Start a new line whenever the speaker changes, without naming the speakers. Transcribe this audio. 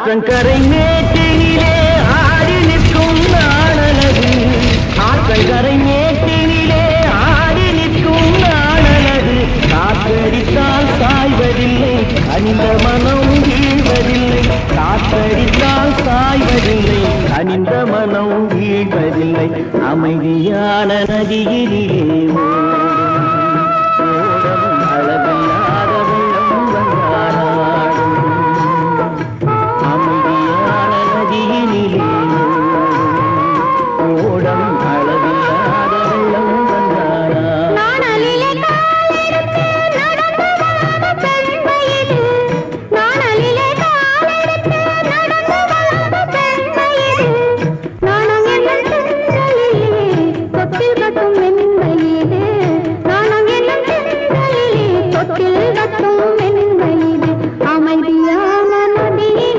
Atom കരങ്ങേറ്റിനിലെ ആരി നിൽക്കും നാണനത് atom കരങ്ങേറ്റിനിലെ ആരി നിൽക്കും നാണനത് കാത്തടിത്താൽ സായ്വരില്ലേ അനിത മനം വീഴ്വരില്ലേ. കാത്തടിത്താൽ സായ്വരില്ലേ അനിത മനം വീഴ്വരില്ലേ. அமைதியான நதியிலே
¡Tráiganme!